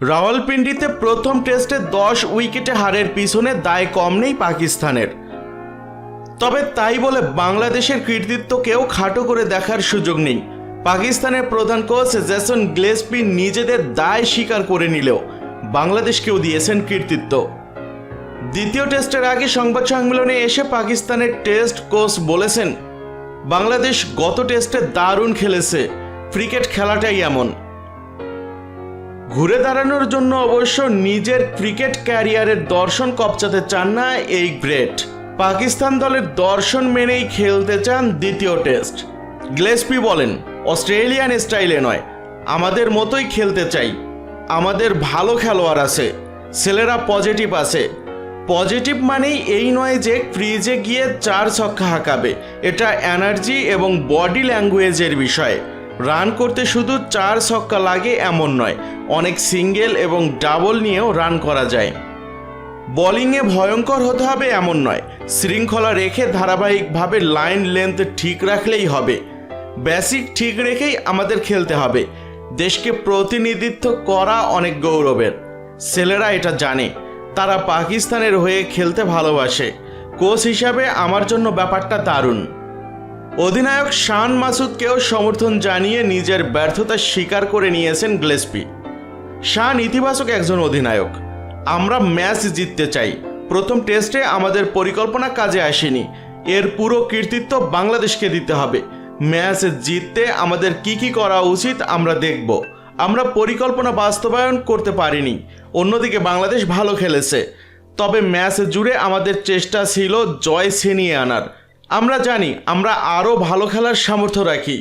রাওয়ালপিন্ডিতে প্রথম টেস্টে দশ উইকেটে হারের পিছনে দায় কম নেই পাকিস্তানের। তবে তাই বলে বাংলাদেশের কৃতিত্বকেও খাটো করে দেখার সুযোগ নেই। পাকিস্তানের প্রধান কোচ জেসন গ্লেসপি নিজেদের দায় স্বীকার করে নিলেও বাংলাদেশকেও দিয়েছেন কৃতিত্ব। দ্বিতীয় টেস্টের আগে সংবাদ সম্মেলনে এসে পাকিস্তানের টেস্ট কোচ বলেছেন, বাংলাদেশ গত টেস্টে দারুণ খেলেছে, ক্রিকেট খেলাটাই এমন। ঘুরে দাঁড়ানোর জন্য অবশ্য নিজের ক্রিকেট ক্যারিয়ারের দর্শন কপচাতে চান না এই গ্রেট। পাকিস্তান দলের দর্শন মেনেই খেলতে চান দ্বিতীয় টেস্ট। গ্লেসপি বলেন, অস্ট্রেলিয়ান স্টাইলে নয়, আমাদের মতোই খেলতে চাই। আমাদের ভালো খেলোয়াড় আছে, ছেলেরা পজিটিভ আছে। পজিটিভ মানেই এই নয় যে ক্রিজে গিয়ে চার ছক্কা হাঁকাবে। এটা এনার্জি এবং বডি ল্যাঙ্গুয়েজের বিষয়। রান করতে শুধু চার ছক্কা লাগে এমন নয়, অনেক সিঙ্গেল এবং ডাবল নিয়েও রান করা যায়। বোলিংয়ে ভয়ঙ্কর হতে হবে এমন নয়, শৃঙ্খলা রেখে ধারাবাহিকভাবে লাইন লেন্থ ঠিক রাখলেই হবে। বেসিক ঠিক রেখেই আমাদের খেলতে হবে। দেশকে প্রতিনিধিত্ব করা অনেক গৌরবের। ছেলেরা এটা জানে, তারা পাকিস্তানের হয়ে খেলতে ভালোবাসে। কোচ হিসাবে আমার জন্য ব্যাপারটা দারুণ। অধিনায়ক শান মাসুদকেও সমর্থন জানিয়ে নিজের ব্যর্থতা স্বীকার করে নিয়েছেন গ্লেসপি। শান ইতিবাচক একজন অধিনায়ক। আমরা ম্যাচ জিততে চাই। প্রথম টেস্টে আমাদের পরিকল্পনা কাজে আসেনি। এর পুরো কৃতিত্ব বাংলাদেশকে দিতে হবে। ম্যাচ জিততে আমাদের কি কি করা উচিত আমরা দেখব। আমরা পরিকল্পনা বাস্তবায়ন করতে পারিনি। অন্যদিকে বাংলাদেশ ভালো খেলেছে। তবে ম্যাচ জুড়ে আমাদের চেষ্টা ছিল জয় ছিনিয়ে আনার। আমরা জানি আমরা আরও ভালো খেলার সামর্থ্য রাখি।